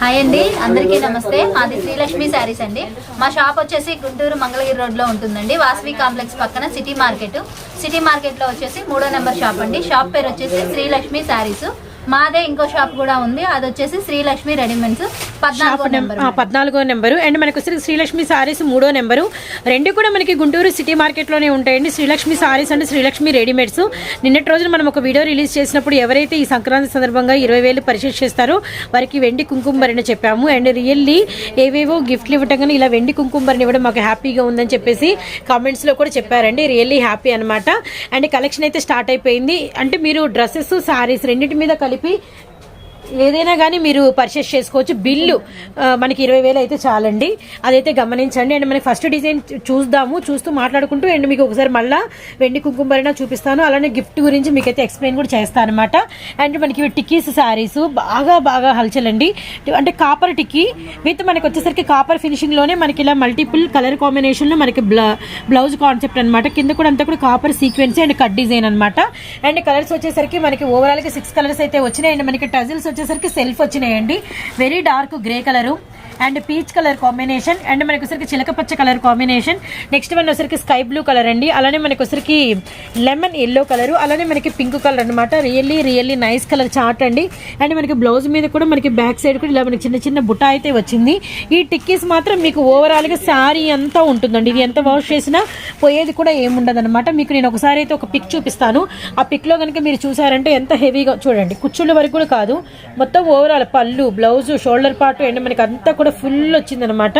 Hi అండి అందరికీ నమస్తే. మాది శ్రీలక్ష్మి శారీస్ అండి. మా షాప్ వచ్చేసి గుంటూరు మంగళగిరి రోడ్లో ఉంటుందండి. వాసవి కాంప్లెక్స్ పక్కన సిటీ మార్కెట్. సిటీ మార్కెట్లో వచ్చేసి మూడో నెంబర్ షాప్ అండి. షాప్ పేరు వచ్చేసి శ్రీలక్ష్మి శారీస్. మాదే ఇంకో షాప్ కూడా ఉంది. అది వచ్చేసి శ్రీలక్ష్మి రెడీమేడ్స్ పద్నాలుగో నెంబర్ పద్నాలుగో నెంబరు. అండ్ మనకు శ్రీ శ్రీలక్ష్మి సారీస్ మూడో నెంబరు. రెండు కూడా మనకి గుంటూరు సిటీ మార్కెట్లోనే ఉంటాయండి. Srilakshmi saris and Srilakshmi readymades. నిన్నటి రోజున మనం ఒక వీడియో రిలీజ్ చేసినప్పుడు ఎవరైతే ఈ సంక్రాంతి సందర్భంగా ఇరవై వేలు పర్చేస్ చేస్తారో వారికి వెండి కుంకుమ భరణ చెప్పాము. అండ్ రియల్లీ ఏవేవో గిఫ్ట్లు ఇవ్వటం కానీ ఇలా వెండి కుంకుమ భరణ ఇవ్వడం మాకు హ్యాపీగా ఉందని చెప్పేసి కామెంట్స్లో కూడా చెప్పారండి. రియల్లీ హ్యాపీ అనమాట అండ్ కలెక్షన్ అయితే స్టార్ట్ అయిపోయింది. అంటే మీరు డ్రెస్సెస్ సారీస్ రెండింటి మీద కలిపి చెప్పి ఏదైనా కానీ మీరు పర్చేస్ చేసుకోవచ్చు. బిల్లు మనకి ఇరవై వేలు అయితే చాలండి. అదైతే గమనించండి. అండ్ మనకి ఫస్ట్ డిజైన్ చూద్దాము చూస్తూ మాట్లాడుకుంటూ అండ్ మీకు ఒకసారి మళ్ళా వెండి కుంకుమరిన చూపిస్తాను. అలానే గిఫ్ట్ గురించి మీకు అయితే ఎక్స్ప్లెయిన్ కూడా చేస్తాను అనమాట అండ్ మనకి టిక్కీస్ శారీస్ బాగా బాగా హల్చల్ అండి అంటే కాపర్ టిక్కీ విత్ మనకి వచ్చేసరికి కాపర్ ఫినిషింగ్లోనే మనకి ఇలా మల్టిపుల్ కలర్ కాంబినేషన్లో మనకి బ్లౌజ్ కాన్సెప్ట్ అనమాట కింద కూడా అంతా కూడా copper sequence and cut design అనమాట అండ్ కలర్స్ వచ్చేసరికి మనకి ఓవరాల్గా సిక్స్ కలర్స్ అయితే వచ్చినాయి. అండ్ మనకి టజిల్స్ వచ్చేసరికి సెల్ఫ్ వచ్చినాయండి. Very dark grey colour and peach colour combination and మనకు వచ్చరికి చిలకపచ్చ కలర్ కాంబినేషన్ నెక్స్ట్ మన వచ్చరికి స్కై బ్లూ కలర్ అండి. అలానే మనకు వచ్చరికి లెమన్ ఎల్లో కలర్ అలానే మనకి పింక్ కలర్ అనమాట really really nice colour chart అండి. అండ్ మనకి బ్లౌజ్ మీద కూడా మనకి బ్యాక్ సైడ్ కూడా ఇలా మనకి చిన్న చిన్న బుట్ట అయితే వచ్చింది. ఈ టిక్కీస్ మాత్రం మీకు ఓవరాల్గా శారీ అంతా ఉంటుందండి. ఇది ఎంత వాష్ చేసినా పోయేది కూడా ఏముండదు అనమాట మీకు నేను ఒకసారి అయితే ఒక పిక్ చూపిస్తాను. ఆ పిక్లో కనుక మీరు చూసారంటే ఎంత హెవీగా చూడండి. కుచ్చుళ్ళ వరకు కూడా కాదు. మొత్తం ఓవరాల్ పళ్ళు బ్లౌజ్ షోల్డర్ పార్ట్ అండ్ మనకి అంతా కూడా ఫుల్ వచ్చిందనమాట.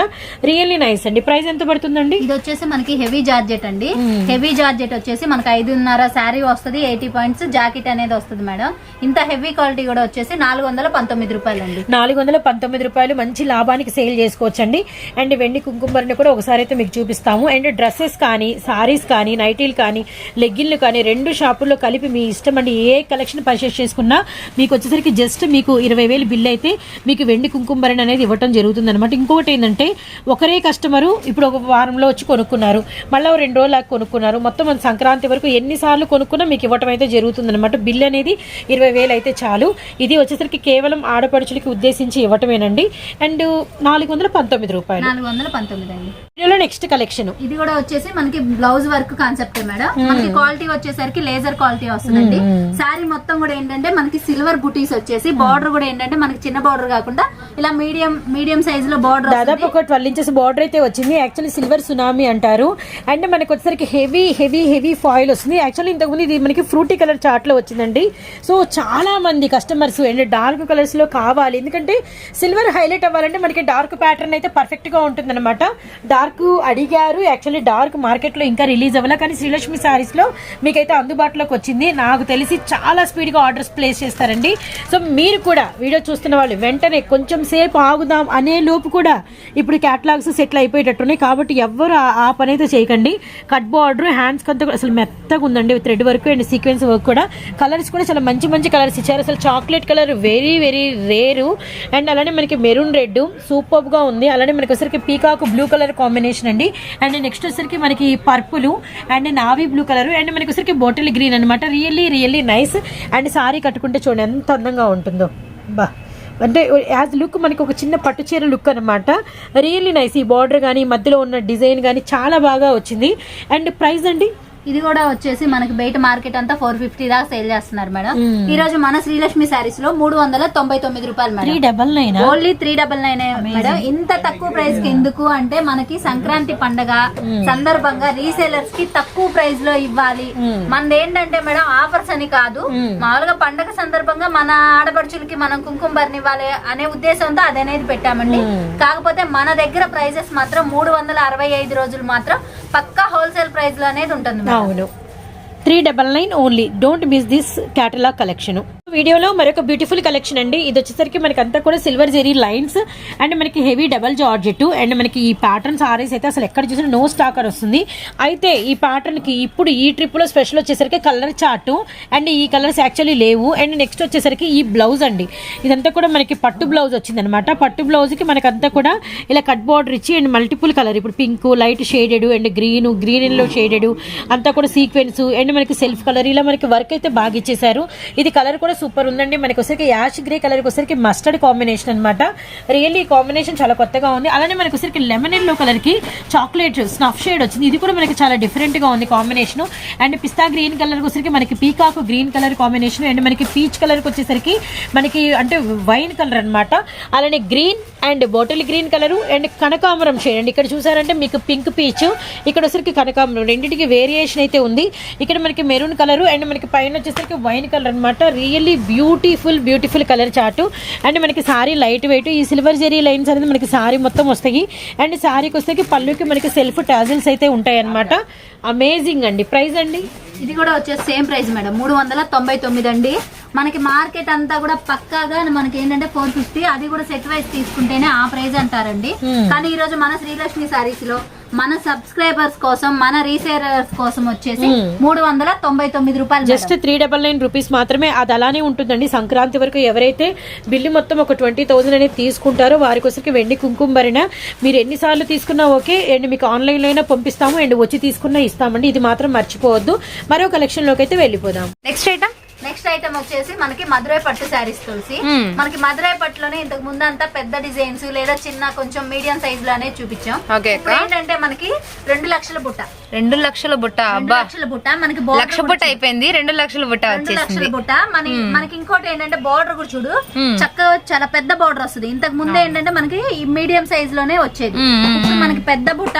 రియల్లీ నైస్ అండి. ప్రైస్ ఎంత పడుతుందండి? ఇది వచ్చేసి మనకి హెవీ జార్జెట్ అండి. హెవీ జార్జెట్ వచ్చేసి మనకి ఐదున్నర శారీ వస్తుంది ఎయిటీ పాయింట్స్ జాకెట్ అనేది వస్తుంది మేడం. ఇంత హెవీ క్వాలిటీ కూడా వచ్చేసి నాలుగు వందల పంతొమ్మిది రూపాయలు అండి నాలుగు వందల పంతొమ్మిది రూపాయలు మంచి లాభానికి సేల్ చేసుకోవచ్చండి. అండ్ వెండి కుంకుమరిని కూడా ఒకసారి అయితే మీకు చూపిస్తాము. అండ్ డ్రెస్సెస్ కానీ సారీస్ కానీ నైటీలు కానీ లెగ్గిన్లు కానీ రెండు షాపుల్లో కలిపి మీ ఇష్టం అండి. ఏ కలెక్షన్ పర్చేస్ చేసుకున్నా మీకు వచ్చేసరికి జస్ట్ మీకు ఇరవై వేలు బిల్ అయితే మీకు వెండి కుంకుమరిని అనేది ఇవ్వటం జరుగుతుంది అనమాట ఇంకొకటి ఏంటంటే ఒకరే కస్టమరు ఇప్పుడు ఒక వారంలో వచ్చి కొనుక్కున్నారు. మళ్ళీ రెండు రోజులు కొనుక్కున్నారు. మొత్తం మన సంక్రాంతి వరకు ఎన్నిసార్లు కొనుక్కున్నా మీకు ఇవ్వటం అయితే జరుగుతుంది అనమాట బిల్ అనేది ఇరవై వేలు అయితే చాలు. ఇది వచ్చేసరికి కేవలం ఆడపడుచులకి ఉద్దేశించి ఇవ్వటమేనండి. అండ్ నాలుగు వందల పంతొమ్మిది రూపాయలు. నాలుగు వందల పంతొమ్మిది అండి. వీడియోలో నెక్స్ట్ కలెక్షన్. ఇది కూడా వచ్చేసి మనకి బ్లౌజ్ వర్క్ కాన్సెప్ట్ మేడం. మనకి క్వాలిటీ వచ్చేసరికి లేజర్ క్వాలిటీ వస్తుందండి. శారీ మొత్తం కూడా ఏంటంటే మనకి సిల్వర్ బుటీస్ వచ్చేసి బార్డర్ కూడా ఏంటంటే మనకి చిన్న బార్డర్ కాకుండా ఇలా మీడియం మీడియం సైజ్లో బార్డర్ దాదాపు ఒక ట్వెల్వ్ ఇంచెస్ బార్డర్ అయితే వచ్చింది. యాక్చువల్లీ సిల్వర్ సునామీ అంటారు. అండ్ మనకి వచ్చేసరికి హెవీ హెవీ హెవీ ఫాయిల్ వస్తుంది. యాక్చువల్లీ ఇంతకుముందు ఇది మనకి ఫ్రూటీ కలర్ చార్ట్లో వచ్చిందండి. సో చాలా మంది కస్టమర్స్ అండ్ డార్క్ కలర్స్లో కావాలి. ఎందుకంటే సిల్వర్ హైలైట్ అవ్వాలంటే మనకి డార్క్ ప్యాటర్న్ అయితే పర్ఫెక్ట్గా ఉంటుంది అనమాట డార్క్ అడిగారు. యాక్చువల్లీ డార్క్ మార్కెట్లో ఇంకా రిలీజ్ అవ్వాలి. కానీ శ్రీలక్ష్మి సారీస్లో మీకైతే అందుబాటులోకి వచ్చింది. నాకు తెలిసి చాలా స్పీడ్గా ఆర్డర్స్ ప్లేస్ చేస్తారండి. సో మీరు కూడా వీడియో చూస్తున్న వాళ్ళు వెంటనే కొంచెం సేపు ఆగుదాం అనే లోపు కూడా ఇప్పుడు క్యాటలాగ్స్ సెటిల్ అయిపోయేటట్టున్నాయి. కాబట్టి ఎవ్వరు ఆ- పని అయితే చేయకండి. కట్ బార్డర్ హ్యాండ్స్ కంతా కూడా అసలు మెత్తగా ఉందండి. Thread work and sequence work కూడా. కలర్స్ కూడా చాలా మంచి మంచి కలర్స్ ఇచ్చారు. అసలు chocolate colour very very rare and అలానే మనకి మెరూన్ రెడ్ సూపర్గా ఉంది. అలానే మనకి వచ్చరికి పీకాక్ బ్లూ కలర్ కాంబినేషన్ అండి. అండ్ నెక్స్ట్ వచ్చరికి మనకి purple and navy blue colour and మనకి వచ్చరికి బాటిల్ గ్రీన్ అనమాట really really nice and sari కట్టుకుంటే చూడండి ఎంత అందంగా ఉంటుందో. బా. అంటే యాజ్ లుక్ మనకి ఒక చిన్న పట్టు చీర లుక్ అనమాట రియల్లీ నైస్ ఈ బార్డర్ కానీ మధ్యలో ఉన్న డిజైన్ కానీ చాలా బాగా వచ్చింది. అండ్ ప్రైస్ అండి? ఇది కూడా వచ్చేసి మనకి బయట మార్కెట్ అంతా ఫోర్ ఫిఫ్టీ దాకా సేల్ చేస్తున్నారు మేడం. ఈ రోజు మన శ్రీలక్ష్మి శారీస్లో మూడు వందల తొంభై తొమ్మిది రూపాయలు three madam double nine only three double nine madam. ఇంత తక్కువ ప్రైస్కి ఎందుకు అంటే మనకి సంక్రాంతి పండగ సందర్భంగా రీసేలర్స్కి తక్కువ ప్రైస్లో ఇవ్వాలి. మనది ఏంటంటే మేడం ఆఫర్స్ అని కాదు. మామూలుగా పండగ సందర్భంగా మన ఆడపడుచులకి మనం కుంకుమ భరణి ఇవ్వాలి అనే ఉద్దేశంతో అదనేది పెట్టామండి. కాకపోతే మన దగ్గర ప్రైజెస్ మాత్రం మూడు వందల అరవై ఐదు రోజులు మాత్రం పక్కా హోల్సేల్ ప్రైస్లో అనేది ఉంటుంది అవును. Three double nine only. Don't miss this catalogue collection. వీడియోలో మరొక బ్యూటిఫుల్ కలెక్షన్ అండి. ఇది వచ్చేసరికి మనకి అంతా కూడా సిల్వర్ జెరీ లైన్స్ అండ్ మనకి హెవీ డబల్ జార్జెట్ అండ్ మనకి ఈ ప్యాటర్న్ సారీస్ అయితే అసలు ఎక్కడ చూసినా నో స్టాకర్ వస్తుంది. అయితే ఈ ప్యాటర్న్కి ఇప్పుడు ఈ ట్రిప్లో స్పెషల్ వచ్చేసరికి కలర్ చార్ట్ అండ్ ఈ కలర్స్ యాక్చువల్లీ లేవు. అండ్ నెక్స్ట్ వచ్చేసరికి ఈ బ్లౌజ్ అండి. ఇదంతా కూడా మనకి పట్టు బ్లౌజ్ వచ్చిందనమాట పట్టు బ్లౌజ్కి కూడా ఇలా కట్ బార్డర్ ఇచ్చి అండ్ మల్టిపుల్ కలర్ ఇప్పుడు pink light shaded and green గ్రీన్లో షేడెడ్ అంతా కూడా సీక్వెన్స్ అండ్ మనకి సెల్ఫ్ కలర్ ఇలా మనకి వర్క్ అయితే బాగా ఇచ్చేసారు ఇది కలర్ కూడా సూపర్ ఉందండి. మనకి వచ్చరికి యాష్ గ్రే కలర్ వచ్చరికి మస్టర్డ్ కాంబినేషన్ అన్నమాట. రియల్లీ కాంబినేషన్ చాలా కొత్తగా ఉంది. అలానే మనకి వచ్చరికి లెమన్ ఎల్లో కలర్కి చాక్లెట్ స్నఫ్ షేడ్ వచ్చింది. ఇది కూడా మనకి చాలా డిఫరెంట్గా ఉంది combination. And pista green colour వచ్చరికి మనకి peacock green colour combination. And మనకి పీచ్ కలర్ వచ్చేసరికి మనకి అంటే వైన్ కలర్ అన్నమాట. అలానే green and bottle green colour and కనకాంబరం షేడ్. అండి ఇక్కడ చూసారంటే మీకు పింక్ పీచ్. ఇక్కడ వచ్చరికి కనకాంబరం రెండింటికి వేరియేషన్ అయితే ఉంది. ఇక్కడ మనకి మెరూన్ కలర్ అండ్ మనకి పైన వచ్చేసరికి వైన్ కలర్ అన్నమాట. Really beautiful beautiful colour chart and మనకి సారీ లైట్ వెయిట్ ఈ సిల్వర్ జెరీ లైన్స్ అనేది మనకి సారీ మొత్తం వస్తాయి. అండ్ సారీకి వస్తే పళ్ళుకి మనకి సెల్ఫ్ టాజిల్స్ అయితే ఉంటాయి అనమాట అమేజింగ్ అండి. ప్రైస్ అండి? ఇది కూడా వచ్చేసి సేమ్ ప్రైస్ మేడం. మూడు వందల తొంభై తొమ్మిది అండి. మనకి మార్కెట్ అంతా కూడా పక్కాగా మనకి ఏంటంటే ఫోర్ ఫిఫ్టీ అది కూడా సెట్ వైజ్ తీసుకుంటేనే ఆ ప్రైస్ అంటారండి. కానీ ఈ రోజు మన శ్రీలక్ష్మి సారీస్లో మన సబ్స్క్రైబర్స్ కోసం మన రీసేలర్స్ కోసం వచ్చేసి మూడు వందల తొంభై తొమ్మిది రూపాయలు just three double nine rupees మాత్రమే అది అలానే ఉంటుందండి. సంక్రాంతి వరకు ఎవరైతే బిల్లు మొత్తం ఒక ట్వంటీ థౌసండ్ అనేది తీసుకుంటారో వారి కోసరికి వెండి కుంకుమ భరిన మీరు ఎన్నిసార్లు తీసుకున్నా ఓకే అండ్ మీకు ఆన్లైన్లో అయినా పంపిస్తాము అండ్ వచ్చి తీసుకున్నా ఇస్తామండి. ఇది మాత్రం మర్చిపోవద్దు. మరో కలెక్షన్లోకి అయితే వెళ్ళిపోదాం. నెక్స్ట్ ఐటమ్ నెక్స్ట్ ఐటమ్ వచ్చేసి మనకి మధురై పట్టు శారీస్ తులసి. Hmm. మనకి మధురై పట్టులోనే ఇంతకు ముందు అంతా పెద్ద డిజైన్స్ లేదా చిన్న కొంచెం మీడియం సైజ్లో అనేది చూపించాం ఇప్పుడు ఏంటంటే మనకి రెండు లక్షల బుట్ట. రెండు లక్షల బుట్ట లక్షల బుట్ట. మనకి లక్ష బుట్ట అయిపోయింది రెండు లక్షల బుట్ట రెండు లక్షల బుట్ట. మన మనకి ఇంకోటి ఏంటంటే బార్డర్ కూడా చూడు. Hmm. చక్కగా చాలా పెద్ద బార్డర్ వస్తుంది. ఇంతకు ముందు ఏంటంటే మనకి మీడియం సైజ్లోనే వచ్చేది. Hmm, hmm, మనకి పెద్ద బుట్ట.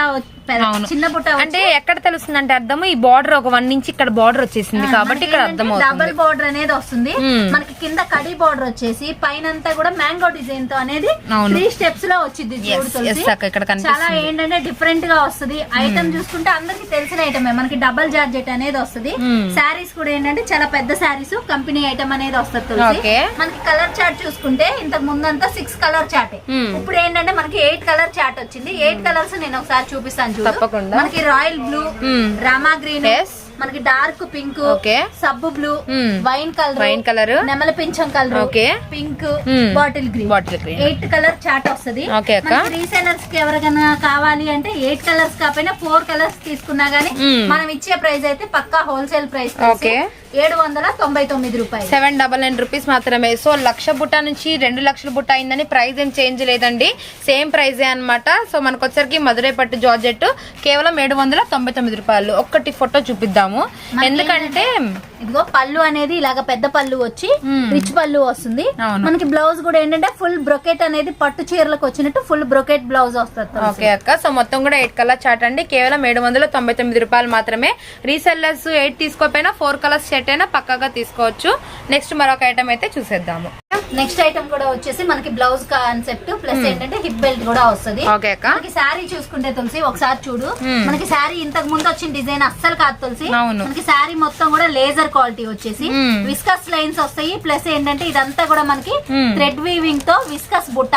చిన్న బుట్ట వచ్చి- అంటే ఎక్కడ తెలుస్తుంది అంటే అర్థం ఈ బార్డర్ ఒక వన్ ఇంచ్ ఇక్కడ బార్డర్ వచ్చేసింది కాబట్టి ఇక్కడ అర్థం డబల్ బార్డర్ అనేది వస్తుంది Hmm. మనకి కింద కడి బార్డర్ వచ్చేసి పైన అంతా కూడా మ్యాంగో డిజైన్తో అనేది. త్రీ స్టెప్స్లో వచ్చింది ఇక్కడ చాలా. Hmm. ఏంటంటే డిఫరెంట్గా వస్తుంది ఐటమ్ చూసుకుంటే అందరికి తెలిసిన ఐటమే మనకి డబల్ జార్జెట్ అనేది వస్తుంది Hmm. శారీస్ కూడా ఏంటంటే చాలా పెద్ద శారీస్ కంపెనీ ఐటమ్ అనేది వస్తుంది. మనకి కలర్ చార్ట్ చూసుకుంటే ఇంతకు ముందంతా సిక్స్ కలర్ చార్ట్ Hmm. ఇప్పుడు ఏంటంటే మనకి ఎయిట్ కలర్ చార్ట్ వచ్చింది ఎయిట్ కలర్స్ నేను ఒకసారి చూపిస్తాను తప్పకుండా. మనకి royal blue Hmm. Rama green. మనకి డార్క్ పింక్ Okay. సబ్బు blue. Wine colour wine colour నెమల పింఛం colour Okay. Pink. Bottle green bottle green eight colour chart వస్తది. రీసెలర్స్కి ఎవరికైనా కావాలి అంటే ఎయిట్ కలర్స్ కాకపోయినా ఫోర్ కలర్స్ తీసుకున్నా గానీ. మనం ఇచ్చే ప్రైస్ అయితే పక్కా హోల్సేల్ ప్రైస్ Okay. ఏడు వందల తొంభై తొమ్మిది రూపాయలు సెవెన్ డబల్ నైన్ రూపీస్ మాత్రమే సో లక్ష బుట్ట నుంచి రెండు లక్షల బుట్ట అయిందని ప్రైస్ ఏం చేంజ్ లేదండి సేమ్ ప్రైజే అన్నమాట సో మనకు వచ్చరికి మధురై పట్టు జార్జెట్ కేవలం ఏడు వందల తొంభై తొమ్మిది రూపాయలు ఒక్కటి ఫోటో చూపిద్దాము మనకి ఎందుకంటే ఇదిగో పళ్ళు అనేది ఇలాగ పెద్ద పళ్ళు వచ్చి. రిచ్ పళ్ళు వస్తుంది. మనకి బ్లౌజ్ కూడా ఏంటంటే ఫుల్ బ్రొకెట్ అనేది పట్టు చీరలకు వచ్చినట్టు ఫుల్ బ్రొకెట్ బ్లౌజ్ వస్తుంది ఓకే అక్క. సో మొత్తం కూడా ఎయిట్ కలర్ చార్ట్ అండి. కేవలం ఏడు వందల తొంభై తొమ్మిది రూపాయలు మాత్రమే. రీసెల్లర్స్ ఎయిట్ తీసుకోపోయినా ఫోర్ కలర్స్ సెట్ అయినా పక్కాగా తీసుకోవచ్చు. నెక్స్ట్ మరొక ఐటమ్ అయితే చూసేద్దాము. నెక్స్ట్ ఐటమ్ కూడా వచ్చేసి మనకి బ్లౌజ్ కాన్సెప్ట్ ప్లస్ ఏంటంటే హిప్ బెల్ట్ కూడా వస్తుంది మనకి శారీ చూసుకుంటే తులసి ఒకసారి చూడు Hmm. మనకి శారీ ఇంతకు ముందు వచ్చిన డిజైన్ అస్సలు కాదు తులసి. మనకి శారీ మొత్తం కూడా లేజర్ క్వాలిటీ వచ్చేసి Hmm. విస్కస్ లైన్స్ వస్తాయి ప్లస్ ఏంటంటే ఇదంతా కూడా మనకి Hmm. థ్రెడ్ వీవింగ్తో విస్కస్ బుట్ట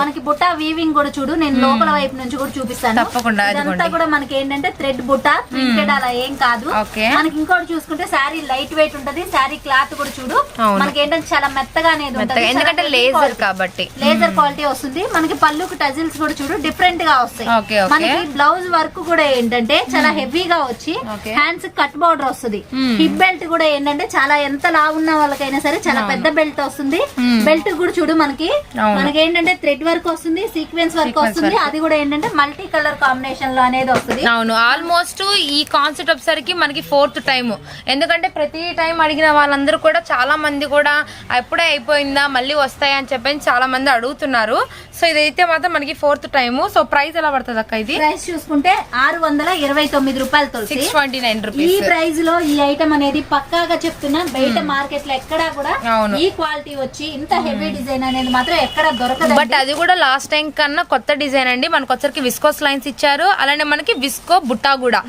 మనకి బుట్ట వీవింగ్ కూడా చూడు నేను లోపల వైపు నుంచి కూడా చూపిస్తాను తప్పకుండా, ఇదంతా. కూడా మనకి ఏంటంటే థ్రెడ్ బుట్ట ప్రింటెడ్ అలా ఏం కాదు. మనకి ఇంకోటి చూసుకుంటే శారీ లైట్ వెయిట్ ఉంటది శారీ క్లాత్ కూడా చూడు. మనకి ఏంటంటే చాలా మెత్తగా అనేది ఉంటది. ఎందుకంటే లేజర్ కాబట్టి. లేజర్ క్వాలిటీ వస్తుంది. మనకి పళ్ళుకి టజిల్స్ కూడా చూడు డిఫరెంట్గా వస్తాయి. మనకి బ్లౌజ్ వర్క్ కూడా ఏంటంటే చాలా హెవీగా వచ్చి ఓకే. హ్యాండ్స్ కట్ బార్డర్ వస్తుంది. Hmm. హిప్ బెల్ట్ కూడా ఏంటంటే చాలా ఎంత లావున్న వాళ్ళకైనా సరే చాలా పెద్ద బెల్ట్ వస్తుంది. బెల్ట్ కూడా చూడు మనకి. మనకి ఏంటంటే థ్రెడ్ వర్క్ వస్తుంది సీక్వెన్స్ వర్క్ వస్తుంది. అది కూడా ఏంటంటే మల్టీ కలర్ కాంబినేషన్లో అనేది వస్తుంది. అవును. ఆల్మోస్ట్ ఈ కాన్సెప్ట్ వచ్చేసరికి మనకి ఫోర్త్ టైం ఎందుకంటే ప్రతి టైం అడిగిన వాళ్ళందరూ కూడా చాలా మంది కూడా ఎప్పుడే అయిపోయిందా మళ్ళీ వస్తాయా అని చెప్పని చాలా మంది అడుగుతున్నారు. సో ఇదైతే మాత్రం మనకి ఫోర్త్ టైం సో ప్రైస్ ఎలా పడుతుంది అక్క ఇది? ప్రైస్ చూసుకుంటే ఆరు వందల ఇరవై తొమ్మిది రూపాయలు తొలిసి సిక్స్ ట్వంటీ నైన్ ఈ రూపీస్ ప్రైస్లో ఈ ఐటమ్ అనేది పక్కాగా చెప్తున్నా. బయట మార్కెట్లో ఎక్కడా కూడా అవును. ఈ క్వాలిటీ వచ్చి ఇంత హెవీ డిజైన్ అనేది మాత్రం ఎక్కడ దొరకదు బట్ అది కూడా లాస్ట్ టైం కన్నా కొత్త డిజైన్ అండి. మనకు వచ్చరికి విస్కోస్ లైన్స్ ఇచ్చారు. అలానే మనకి విస్కో బుట్టా కూడా.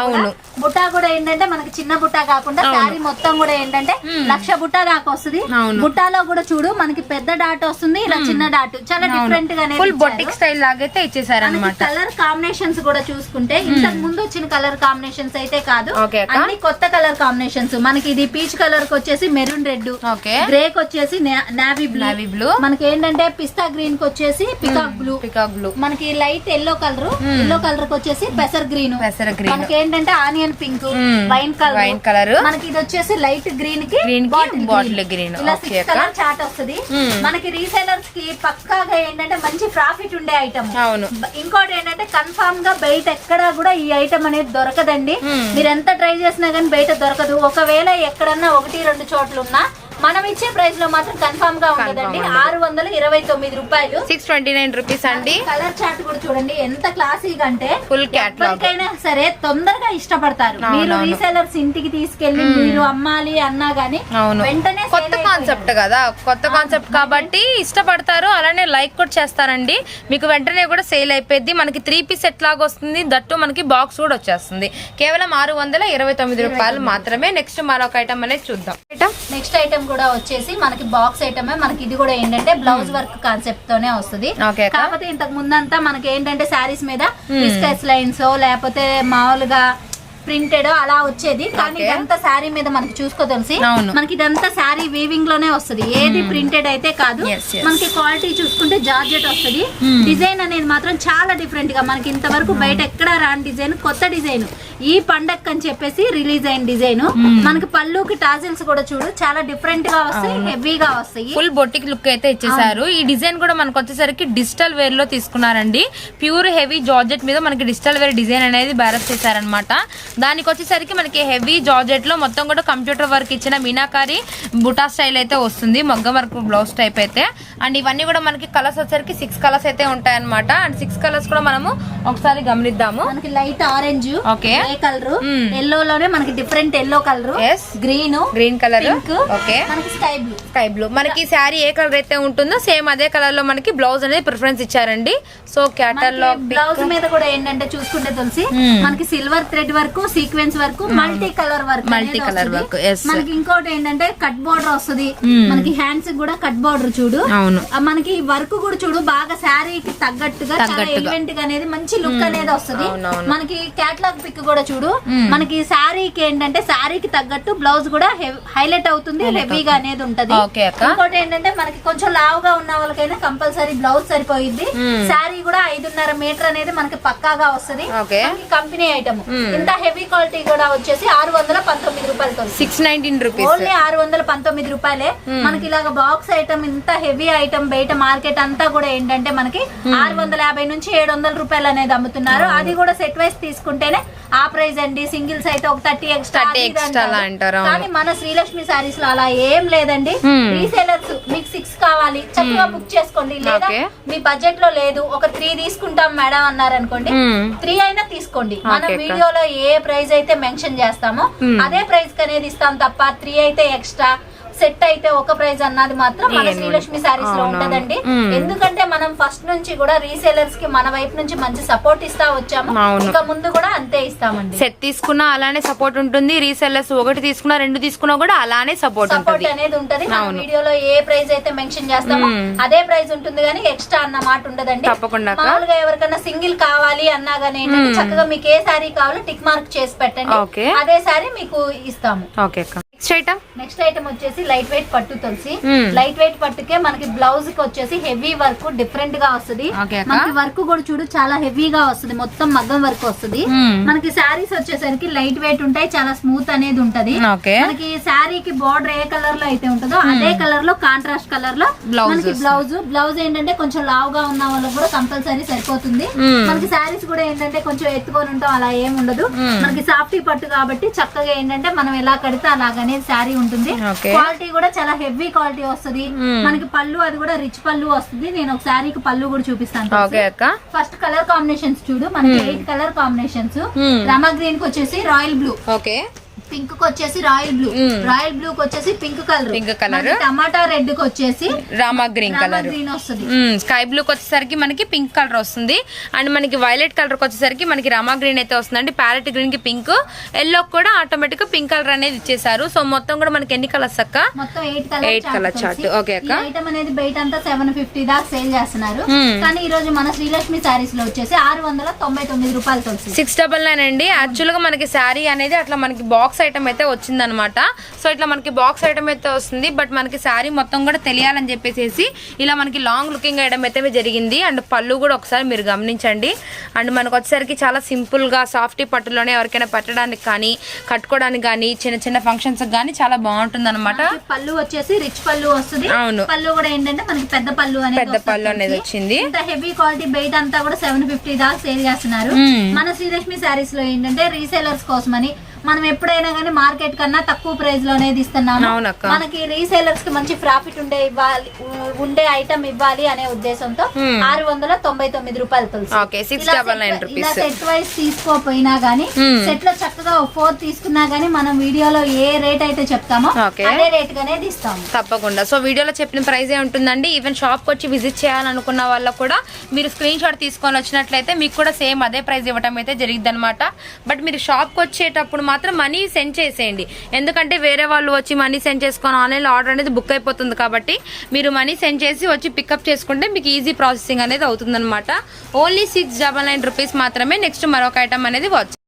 అవును. బుట్టా కూడా ఏంటంటే మనకి చిన్న బుట్టా కాకుండా శారీ మొత్తం కూడా ఏంటంటే లక్ష బుట్టా దాకా వస్తుంది. బుట్టాలో కూడా చూడు మనకి పెద్ద డాట్ వస్తుంది ఇలా చిన్న డాట్ చాలా డిఫరెంట్గా ఫుల్. బొటిక్ స్టైల్ లాగైతే ఇచ్చేసారు అనమాట కలర్ కాంబినేషన్స్ కూడా చూసుకుంటే ఇంతకు ముందు వచ్చిన కలర్ కాంబినేషన్స్ అయితే కాదు. అన్ని కొత్త కలర్ కాంబినేషన్స్ మనకి ఇది పీచ్ కలర్కి వచ్చేసి మెరూన్ రెడ్ గ్రే కి వచ్చేసి నావీ బ్లూ నావీ బ్లూ మనకి ఏంటంటే పిస్తా గ్రీన్కి వచ్చేసి పికాక్ బ్లూ పికాక్ బ్లూ మనకి లైట్ ఎల్లో కలర్ ఎల్లో కలర్కి వచ్చేసి పెసర్ గ్రీన్ పెసర గ్రీన్ మనకి ఏంటంటే onion pink. Wine colour wine colour మనకి ఇది వచ్చేసి లైట్ గ్రీన్కి గ్రీన్ బాటిల్ గ్రీన్ ఇలా సిక్స్ కలర్ చాట్ వస్తుంది. మనకి రీసెలర్స్కి పక్కాగా ఏంటంటే మంచి ప్రాఫిట్ ఉండే ఐటమ్ అవును. ఇంకోటి ఏంటంటే కన్ఫామ్గా బయట ఎక్కడా కూడా ఈ ఐటమ్ అనేది దొరకదండి. మ్మ్. మీరు ఎంత ట్రై చేసినా కానీ బయట దొరకదు. ఒకవేళ ఎక్కడన్నా ఒకటి రెండు చోట్ల ఉన్నా మనం ఇచ్చే ప్రైస్లో మాత్రం కన్ఫామ్గా ఉండదండి ఆరు వందల ఇరవై తొమ్మిది రూపాయలు. సిక్స్ ట్వంటీ నైన్ రూపీస్ అండి కలర్ చార్ట్ కూడా చూడండి. ఎంత క్లాసీగా అంటే ఫుల్ ఎవరికైనా సరే తొందరగా ఇష్టపడతారు. మీరు రీసెలర్స్ ఇంటికి తీసుకెళ్ళి మీరు అమ్మాలి అన్నా గానీ వెంటనే కొత్త కాన్సెప్ట్ కదా. కొత్త కాన్సెప్ట్ కాబట్టి ఇష్టపడతారు. అలానే లైక్ కూడా చేస్తారండి. మీకు వెంటనే కూడా సేల్ అయిపోద్ది మనకి త్రీ పీస్ సెట్ లాగా వస్తుంది. దట్టు మనకి బాక్స్ కూడా వచ్చేస్తుంది. కేవలం ఆరు వందల ఇరవై తొమ్మిది రూపాయలు మాత్రమే. నెక్స్ట్ మరొక ఐటమ్ అనేది చూద్దాం. నెక్స్ట్ ఐటమ్ కూడా వచ్చేసి మనకి బాక్స్ ఐటమ్. మనకి ఇది కూడా ఏంటంటే బ్లౌజ్ వర్క్ కాన్సెప్ట్ తోనే వస్తుంది. కాకపోతే ఇంతకు ముందంతా మనకి ఏంటంటే శారీస్ మీద బిస్కెట్స్ లైన్స్ లేకపోతే మామూలుగా ప్రింటెడ్ అలా వచ్చేది. కానీ. ఇదంతా శారీ మీద మనకి చూసుకో తెలిసి. మనకి ఇదంతా శారీ వీవింగ్లోనే వస్తుంది. ఏది ప్రింటెడ్ అయితే కాదు. మనకి క్వాలిటీ చూసుకుంటే జార్జెట్ వస్తుంది. డిజైన్ అనేది మాత్రం చాలా డిఫరెంట్గా మనకి ఇంతవరకు బయట ఎక్కడ రాని డిజైన్ కొత్త డిజైన్. ఈ పండక్ అని చెప్పేసి రిలీజ్ అయిన డిజైన్. మనకి పళ్ళుకి టాజిల్స్ కూడా చూడు చాలా డిఫరెంట్గా వస్తాయి హెవీగా వస్తాయి. ఫుల్ బొటిక్ లుక్ అయితే ఇచ్చేసారు. ఈ డిజైన్ కూడా మనకు వచ్చేసరికి డిజిటల్ వేర్లో తీసుకున్నారండి. ప్యూర్ హెవీ జార్జెట్ మీద మనకి డిజిటల్ వేర్ డిజైన్ అనేది బ్యారస్ చేశారనమాట దానికి వచ్చేసరికి మనకి హెవీ జార్జెట్లో మొత్తం కూడా కంప్యూటర్ వర్క్ ఇచ్చిన మీనాకారి బుటా స్టైల్ అయితే వస్తుంది మొగ్గ వర్క్ బ్లౌజ్ టైప్ అయితే. అండ్ ఇవన్నీ కూడా మనకి కలర్స్ వచ్చేసరికి సిక్స్ కలర్స్ అయితే ఉంటాయి అనమాట అండ్ సిక్స్ కలర్స్ కూడా మనము ఒకసారి గమనిద్దాము. మనకి light orange okay. Grey colour. Yellow లోనే మనకి different yellow colour. Green green colour okay మనకి స్కై బ్లూ స్కై బ్లూ మనకి శారీ ఏ కలర్ అయితే ఉంటుందో సేమ్ అదే కలర్లో మనకి బ్లౌజ్ అనేది ప్రిఫరెన్స్ ఇచ్చారండి. సో క్యాటలాగ్ బ్లౌజ్ మీద కూడా ఏంటంటే చూసుకుంటే తులసి మ్మ్. మనకి silver thread work sequence work multi colour work colour work, yes. మనకి ఇంకోటి ఏంటంటే కట్ బోర్డర్ వస్తుంది. మనకి హ్యాండ్స్ కూడా కట్ బోర్డర్ చూడు. అవును. మనకి వర్క్ కూడా చూడు బాగా శారీకి తగ్గట్టుగా చాలా. ఎలివెంట్గా అనేది మంచి లుక్ అనేది వస్తుంది. మనకి కేటలాగ్ పిక్ కూడా చూడు. మ్మ్. మనకి శారీకి ఏంటంటే శారీకి తగ్గట్టు బ్లౌజ్ కూడా హైలైట్ అవుతుంది హెవీగా అనేది ఉంటది. ఇంకోటి ఏంటంటే మనకి కొంచెం లావుగా ఉన్న వాళ్ళకైనా కంపల్సరీ బ్లౌజ్ సరిపోయింది. శారీ కూడా ఐదున్నర మీటర్ అనేది మనకి పక్కాగా వస్తుంది. Company item. ఇంత హెవీ క్వాలిటీ కూడా వచ్చేసి ఆరు వందల పంతొమ్మిది రూపాయలతో సిక్స్ నైన్టీన్ రూపీస్ ఓన్లీ ఆరు వందల పంతొమ్మిది రూపాయలే. మనకి ఇలాగ బాక్స్ ఐటమ్ ఇంత హెవీ ఐటమ్ బయట మార్కెట్ అంతా కూడా ఏంటంటే మనకి ఆరు వందల యాభై నుంచి ఏడు వందల రూపాయలు అనేది అమ్ముతున్నారు. అది కూడా సెట్ వైస్ తీసుకుంటేనే ఆ ప్రైస్ అండి సింగిల్స్ అయితే ఒక థర్టీ ఎక్స్ట్రా 30 extra అలా అంటారు. కానీ మన శ్రీలక్ష్మి సారీస్లో అలా ఏం లేదండి. రీసేలర్స్ మీకు సిక్స్ కావాలి చక్కగా బుక్ చేసుకోండి లేదా. మీ బడ్జెట్లో లేదు ఒక త్రీ తీసుకుంటాం మేడం అన్నారు అనుకోండి. త్రీ అయినా తీసుకోండి మన. వీడియోలో ఏ ప్రైస్ అయితే మెన్షన్ చేస్తామో. అదే ప్రైస్ అనేది ఇస్తాం తప్ప త్రీ అయితే ఎక్స్ట్రా సెట్ అయితే ఒక ప్రైస్ అన్నది మాత్రం మన శ్రీలక్ష్మి సారీస్లో. ఉంటదండి. ఎందుకంటే మనం ఫస్ట్ నుంచి కూడా రీసేలర్స్కి మన వైపు నుంచి మంచి సపోర్ట్ ఇస్తా వచ్చాము. ఇంకా ముందు కూడా అంతే ఇస్తామండి సెట్ తీసుకున్నా అలానే సపోర్ట్ ఉంటుంది రీసెల్లర్స్ ఒకటి తీసుకున్నా రెండు తీసుకున్నా కూడా అలానే సపోర్ట్ సపోర్ట్ అనేది ఉంటది. వీడియోలో ఏ ప్రైస్ అయితే మెన్షన్ చేస్తామో. అదే ప్రైస్ ఉంటుంది కానీ ఎక్స్ట్రా అన్న మాట ఉండదండి తప్పకుండా. మామూలుగా ఎవరికైనా సింగిల్ కావాలి అన్నా గానీ చక్కగా మీకు ఏ శారీ కావాలో టిక్ మార్క్ చేసి పెట్టండి. అదే శారీ మీకు ఇస్తాము ఓకే అక్క నెక్స్ట్ ఐటమ్ నెక్స్ట్ ఐటమ్ వచ్చేసి లైట్ వెయిట్ పట్టు తులసి. లైట్ వెయిట్ పట్టుకే మనకి బ్లౌజ్కి వచ్చేసి హెవీ వర్క్ డిఫరెంట్గా వస్తుంది. మనకి వర్క్ కూడా చూడు చాలా హెవీగా వస్తుంది. మొత్తం మగ్గం వర్క్ వస్తుంది. మ్మ్. మనకి శారీస్ వచ్చేసరికి లైట్ వెయిట్ ఉంటాయి. చాలా స్మూత్ అనేది ఉంటది. మనకి శారీకి బార్డర్ ఏ కలర్లో అయితే ఉంటుందో అదే కలర్లో కాంట్రాస్ట్ కలర్లో మనకి. బ్లౌజ్ బ్లౌజ్ ఏంటంటే కొంచెం లావుగా ఉన్న వాళ్ళకి కూడా కంపల్సరీ సరిపోతుంది. మనకి శారీస్ కూడా ఏంటంటే కొంచెం ఎత్తుకొని ఉంటాం. అలా ఏం ఉండదు. మ్మ్. మనకి సాఫ్టీ పట్టు కాబట్టి చక్కగా ఏంటంటే మనం ఎలా కడితే అలాగనేది శారీ ఉంటుంది. క్వాలిటీ కూడా చాలా హెవీ క్వాలిటీ వస్తుంది. మనకి పళ్ళు అది కూడా రిచ్ పళ్ళు వస్తుంది. నేను ఒక శారీకి పళ్ళు కూడా చూపిస్తాను ఫస్ట్ కలర్ కాంబినేషన్స్ చూడు. మనకి ఎయిట్ కలర్ కాంబినేషన్స్. రమా గ్రీన్కి వచ్చేసి రాయల్ బ్లూ. ఓకే. పింక్కి వచ్చేసి రాయల్ బ్లూ. రాయల్ బ్లూ కి వచ్చేసి పింక్ కలర్. Pink colour. టమాటా రెడ్కి వచ్చేసి రామా గ్రీన్ కలర్. గ్రీన్ వస్తుంది. స్కై బ్లూకి వచ్చేసరికి మనకి పింక్ కలర్ వస్తుంది. అండ్ మనకి వైలెట్ కలర్ వచ్చేసరికి మనకి రామా గ్రీన్ అయితే వస్తుందండి. ప్యారెట్ గ్రీన్కి పింక్. ఎల్లో కూడా ఆటోమేటిక్గా పింక్ కలర్ అనేది ఇచ్చేసారు సో మొత్తం కూడా మనకి ఎన్ని కలర్స్ అక్క? మొత్తం ఎయిట్ కలర్ chart. Okay అక్క. ఐటమ్ అనేది బయట అంతా సెవెన్ ఫిఫ్టీ దాకా సేల్ చేస్తున్నారు. కానీ ఈ రోజు మన శ్రీలక్ష్మి సారీస్లో వచ్చేసి ఆరు వందల తొంభై తొమ్మిది రూపాయలతో సిక్స్ డబల్ నైన్ అండి. యాక్చువల్గా మనకి శారీ అనేది అట్లా మనకి బాక్స్ ఐటమ్ అయితే వచ్చిందనమాట సో ఇట్లా మనకి బాక్స్ ఐటమ్ అయితే వస్తుంది బట్ మనకి శారీ మొత్తం కూడా తెలియాలని చెప్పేసి ఇలా మనకి లాంగ్ లుకింగ్ ఐటమ్ అయితే జరిగింది అండ్ పళ్ళు కూడా ఒకసారి మీరు గమనించండి అండ్ మనకు వచ్చేసరికి చాలా సింపుల్గా సాఫ్ట్ పట్టులోనే ఎవరికైనా పెట్టడానికి కానీ కట్టుకోవడానికి కానీ చిన్న చిన్న ఫంక్షన్స్ కానీ చాలా బాగుంటుంది అనమాట పళ్ళు వచ్చేసి రిచ్ పళ్ళు వస్తుంది అవును. పళ్ళు కూడా ఏంటంటే మనకి పెద్ద పళ్ళు అనేది పెద్ద పళ్ళు అనేది. వచ్చింది. హెవీ క్వాలిటీ బయట అంతా కూడా సెవెన్ ఫిఫ్టీ దాకా సేల్ చేస్తున్నారు. మన శ్రీలక్ష్మి శారీస్లో ఏంటంటే రీసేలర్స్ కోసమని మనం ఎప్పుడైనా కానీ మార్కెట్ కన్నా తక్కువ ప్రైస్లోనే ఇస్తున్నాము. మనకి రీసేలర్స్కి మంచి ప్రాఫిట్ ఉండే ఇవ్వాలి ఉండే ఐటమ్ ఇవ్వాలి అనే ఉద్దేశంతో. ఆరు వందల తొంభై తొమ్మిది రూపాయలు తులసి ఇలా సెట్- వైస్ తీసుకోపోయినా గానీ. సెట్లో చక్కగా ఫోర్ తీసుకున్నా గానీ మనం వీడియోలో ఏ రేట్ అయితే చెప్తామో. అదే రేట్ గానే ఇస్తాము తప్పకుండా సో వీడియోలో చెప్పిన ప్రైస్ ఏ ఉంటుందండి ఈవెన్ షాప్కి వచ్చి విజిట్ చేయాలనుకున్న వాళ్ళకు కూడా మీరు స్క్రీన్ షాట్ తీసుకొని వచ్చినట్లయితే మీకు కూడా సేమ్ అదే ప్రైస్ ఇవ్వడం అయితే జరిగింది అనమాట బట్ మీరు షాప్కి వచ్చేటప్పుడు మాత్రం మనీ సెండ్ చేసేయండి. ఎందుకంటే వేరే వాళ్ళు వచ్చి మనీ సెండ్ చేసుకొని ఆన్లైన్లో ఆర్డర్ అనేది బుక్ అయిపోతుంది కాబట్టి మీరు మనీ సెండ్ చేసి వచ్చి పికప్ చేసుకుంటే మీకు ఈజీ ప్రాసెసింగ్ అనేది అవుతుందన్నమాట. Only six double nine rupees మాత్రమే నెక్స్ట్ మరొక ఐటమ్ అనేది వచ్చు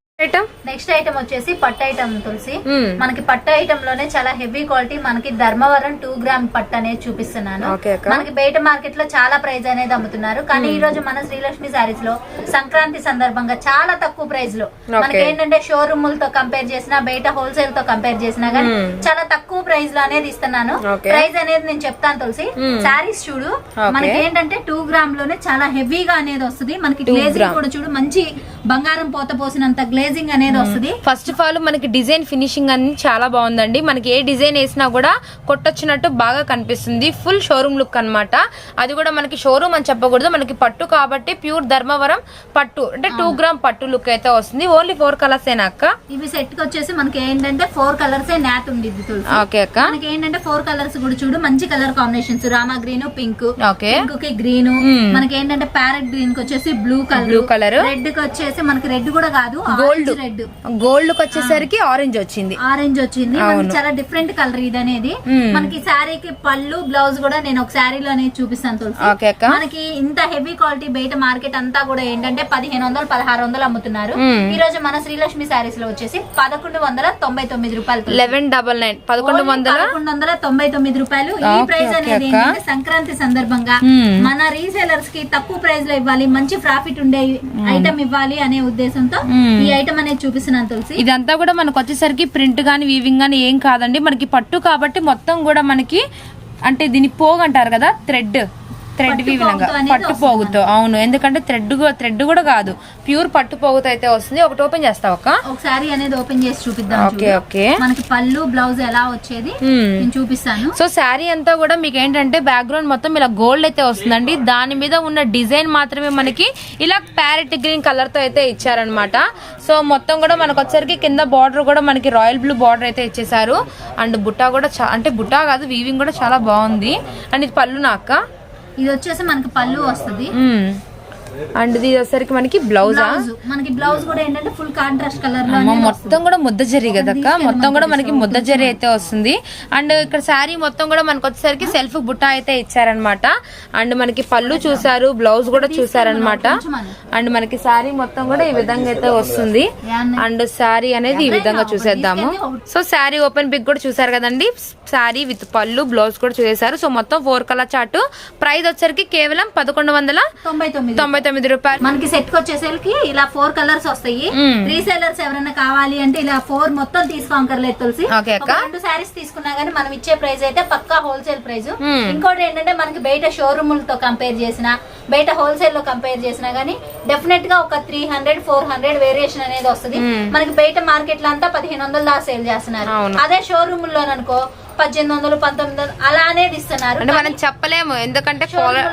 నెక్స్ట్ ఐటమ్ వచ్చేసి పట్టు ఐటమ్ తులసి. మ్మ్. మనకి పట్టు ఐటమ్లోనే చాలా హెవీ క్వాలిటీ మనకి ధర్మవరం టూ గ్రామ్ పట్టు అనేది చూపిస్తున్నాను. మనకి బయట మార్కెట్లో చాలా ప్రైస్ అనేది అమ్ముతున్నారు. కానీ ఈ రోజు మన శ్రీలక్ష్మి సారీస్లో సంక్రాంతి సందర్భంగా చాలా తక్కువ ప్రైస్లో. మనకి ఏంటంటే షోరూములతో కంపేర్ చేసినా బయట హోల్సేల్తో కంపేర్ చేసినా కానీ చాలా తక్కువ ప్రైస్లో అనేది ఇస్తున్నాను. ప్రైస్ అనేది నేను చెప్తాను తులసి. సారీస్ చూడు. మనకి ఏంటంటే టూ గ్రామ్లోనే చాలా హెవీగా అనేది వస్తుంది. మనకి గ్లేజింగ్ కూడా చూడు మంచి బంగారం పోత పోసినంత గ్లేజింగ్ అనేది వస్తుంది. ఫస్ట్ ఆఫ్ ఆల్ మనకి డిజైన్ ఫినిషింగ్ అనేది చాలా బాగుందండి. మనకి ఏ డిజైన్ వేసినా కూడా కొట్టొచ్చినట్టు బాగా కనిపిస్తుంది. ఫుల్ షోరూమ్ లుక్ అన్నమాట. అది కూడా మనకి షోరూమ్ అని చెప్పకూడదు. మనకి పట్టు కాబట్టి ప్యూర్ ధర్మవరం పట్టు. అంటే టూ గ్రామ్ పట్టు లుక్ అయితే వస్తుంది. ఓన్లీ ఫోర్ కలర్స్ ఏనా అక్క ఇవి సెట్కి వచ్చేసి మనకి ఏంటంటే ఫోర్ కలర్స్ నాట్ ఉండిద్ది తులసి. ఓకే అక్క. మనకి ఏంటంటే ఫోర్ కలర్స్ కూడా చూడు మంచి colour combinations Rama green pink okay. పింక్కి గ్రీన్ మనకి ఏంటంటే ప్యారెట్ గ్రీన్కి వచ్చేసి బ్లూ కలర్ బ్లూ కలర్ రెడ్కి వచ్చేసి మనకి రెడ్ కూడా కాదు Gold. రెడ్. గోల్డ్కి వచ్చేసరికి ఆరెంజ్ వచ్చింది. ఆరెంజ్ వచ్చింది చాలా డిఫరెంట్ కలర్ ఇది అనేది మనకి శారీకి పళ్ళు బ్లౌజ్ కూడా నేను ఒక శారీలోనే చూపిస్తాను తులసి. మనకి ఇంత హెవీ క్వాలిటీ బయట మార్కెట్ అంతా కూడా ఏంటంటే పదిహేను వందలు పదహారు వందలు అమ్ముతున్నారు. ఈ రోజు మన శ్రీలక్ష్మి శారీస్లో వచ్చేసి పదకొండు వందల తొంభై తొమ్మిది రూపాయలు లెవెన్ డబల్ నైన్ పదకొండు వందల? పదకొండు వందల తొంభై తొమ్మిది రూపాయలు. ఈ ప్రైస్ అనేది. ఏంటంటే సంక్రాంతి సందర్భంగా మన రీసేలర్స్కి తక్కువ ప్రైస్లో ఇవ్వాలి మంచి ప్రాఫిట్ ఉండే ఐటమ్ ఇవ్వాలి అనే ఉద్దేశంతో ఈ ఐటమ్ అనేది చూపిస్తున్నాను తులసి. ఇదంతా కూడా మనకు వచ్చేసరికి ప్రింట్ గానీ వీవింగ్ గానీ ఏం కాదండి. మనకి పట్టు కాబట్టి మొత్తం కూడా మనకి అంటే దీని పోగు అంటారు కదా థ్రెడ్ థ్రెడ్ అనేది పట్టు పోగుతో అవును. ఎందుకంటే థ్రెడ్ థ్రెడ్ కూడా కాదు. ప్యూర్ పట్టు పోగుతో అయితే వస్తుంది. ఒకటి ఓపెన్ చేస్తావు అక్క? ఒకసారి అనేది ఓపెన్ చేసి చూపిద్దాం ఓకే. ఓకే మనకి పళ్ళు బ్లౌజ్ ఎలా వచ్చేది? నేను చూపిస్తాను. సో శారీ అంతా కూడా మీకు ఏంటంటే బ్యాక్గ్రౌండ్ మొత్తం ఇలా గోల్డ్ అయితే వస్తుందండి. దాని మీద ఉన్న డిజైన్ మాత్రమే మనకి ఇలా ప్యారెట్ గ్రీన్ కలర్తో అయితే ఇచ్చారనమాట సో మొత్తం కూడా మనకు వచ్చరికి కింద బార్డర్ కూడా మనకి రాయల్ బ్లూ బార్డర్ అయితే ఇచ్చేసారు అండ్ బుట్టా కూడా అంటే బుట్టా కాదు వీవింగ్ కూడా చాలా బాగుంది. అండ్ ఇది పళ్ళు నాక ఇది వచ్చేసి మనకి పళ్ళు వస్తుంది. అండ్ ఇది వచ్చరికి మనకి బ్లౌజా మనకి బ్లౌజ్ కూడా ఏంటంటే ఫుల్ కాంట్రాస్ట్ కలర్ మొత్తం కూడా ముద్ద జరి కదక్క? మొత్తం కూడా మనకి ముద్ద జరి అయితే వస్తుంది. అండ్ ఇక్కడ శారీ మొత్తం కూడా మనకి వచ్చేసరికి సెల్ఫ్ బుట్ట అయితే ఇచ్చారనమాట అండ్ మనకి పళ్ళు చూసారు బ్లౌజ్ కూడా చూసారనమాట అండ్ మనకి శారీ మొత్తం కూడా ఈ విధంగా అయితే వస్తుంది. అండ్ శారీ అనేది ఈ విధంగా చూసేద్దాము. సో శారీ ఓపెన్ పిక్ కూడా చూసారు కదండి. శారీ విత్ పళ్ళు బ్లౌజ్ కూడా చూసేసారు సో మొత్తం ఫోర్ కలర్ చార్ట్ ప్రైస్ వచ్చరికి కేవలం పదకొండు వందల తొంభై తొమ్మిది రూపాయలు. మనకి సెట్ వచ్చేసరికి ఇలా ఫోర్ కలర్స్ వస్తాయి. మ్మ్. రీసేలర్స్ ఎవరైనా కావాలి అంటే ఇలా ఫోర్ మొత్తం తీసుకోకర్లేదు తులసి. రెండు శారీస్ తీసుకున్నా గానీ మనం ఇచ్చే ప్రైస్ అయితే పక్కా హోల్సేల్ ప్రైస్. ఇంకోటి ఏంటంటే మనకి బయట షోరూములతో కంపేర్ చేసిన బయట హోల్సేల్లో కంపేర్ చేసినా గానీ డెఫినెట్గా ఒక three hundred four hundred variation అనేది వస్తుంది. మనకి బయట మార్కెట్లో అంతా పదిహేను వందల దాకా సేల్ చేస్తున్నారు. అదే షోరూమ్ లోననుకో పద్దెనిమిది వందలు పంతొమ్మిది వందలు అలా అనేది ఇస్తున్నారు. అంటే మనం చెప్పలేము ఎందుకంటే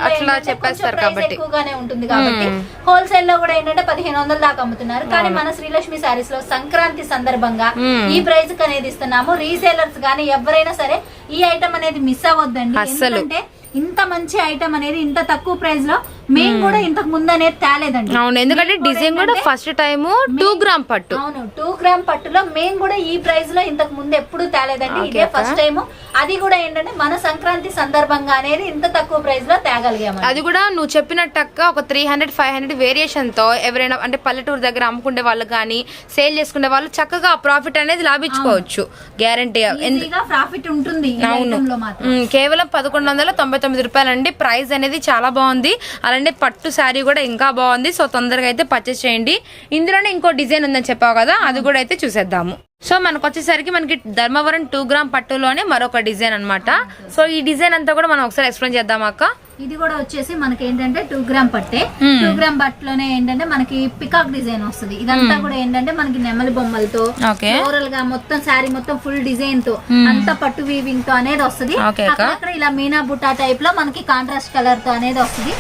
అట్లా చెప్పేస్తారు కాబట్టి. ఎక్కువగానే ఉంటుంది కాబట్టి హోల్సేల్లో కూడా ఏంటంటే పదిహేను వందల దాకా అమ్ముతున్నారు. కానీ మన శ్రీలక్ష్మి సారీస్లో సంక్రాంతి సందర్భంగా ఈ ప్రైస్కి అనేది ఇస్తున్నాము. రీసేలర్స్ గానీ ఎవరైనా సరే ఈ ఐటమ్ అనేది మిస్ అవ్వద్దండి. ఎందుకంటే ఇంత మంచి ఐటమ్ అనేది ఇంత తక్కువ ప్రైస్లో మేము కూడా ఇంతకు ముందు అనేది తేలేదండి. అవును ఎందుకంటే డిజైన్ కూడా ఫస్ట్ టైం టూ గ్రామ్ పట్టు. అవును టూ గ్రామ్ పట్టులో మేము కూడా ఈ ప్రైస్లో ఇంతకు ముందు ఎప్పుడు తేలేదండి. ఇదే ఫస్ట్ టైం అది కూడా ఏంటంటే మన సంక్రాంతి సందర్భంగా అనేది ఇంత తక్కువ ప్రైస్లో తేగలిగాము అది కూడా నువ్వు చెప్పినట్టక్క ఒక త్రీ హండ్రెడ్ ఫైవ్ హండ్రెడ్ వేరియేషన్తో ఎవరైనా అంటే పల్లెటూరు దగ్గర అమ్ముకునే వాళ్ళు కానీ సేల్ చేసుకునే వాళ్ళు చక్కగా ప్రాఫిట్ అనేది లాభించుకోవచ్చు. గ్యారంటీ ప్రాఫిట్ ఉంటుంది కేవలం పదకొండు వందల తొంభై తొమ్మిది రూపాయలండి. ప్రైస్ అనేది చాలా బాగుంది. అలానే పట్టు శారీ కూడా ఇంకా బాగుంది. సో తొందరగా అయితే పర్చేస్ చేయండి. ఇందులోనే ఇంకో డిజైన్ ఉందని చెప్పావు కదా అది కూడా అయితే చూసేద్దాము. సో మనకు వచ్చేసరికి మనకి ధర్మవరం టూ గ్రామ్ పట్టులోనే మరొక డిజైన్ అన్నమాట. సో ఈ డిజైన్ అంతా కూడా మనం ఒకసారి ఎక్స్ప్లెయిన్ చేద్దాం అక్క? ఇది కూడా వచ్చేసి మనకి ఏంటంటే టూ గ్రామ్ పట్టే. టూ గ్రామ్ పట్టులోనే ఏంటంటే మనకి పికాక్ డిజైన్ వస్తుంది. ఇదంతా కూడా ఏంటంటే మనకి నెమలి బొమ్మలతో ఓకే. ఫ్లోరల్గా మొత్తం శారీ మొత్తం ఫుల్ డిజైన్తో అంతా పట్టు వీవింగ్తో అనేది వస్తుంది. అక్కడ ఇలా మీనా బుట్టా టైప్లో మనకి కాంట్రాస్ట్ కలర్తో అనేది వస్తుంది.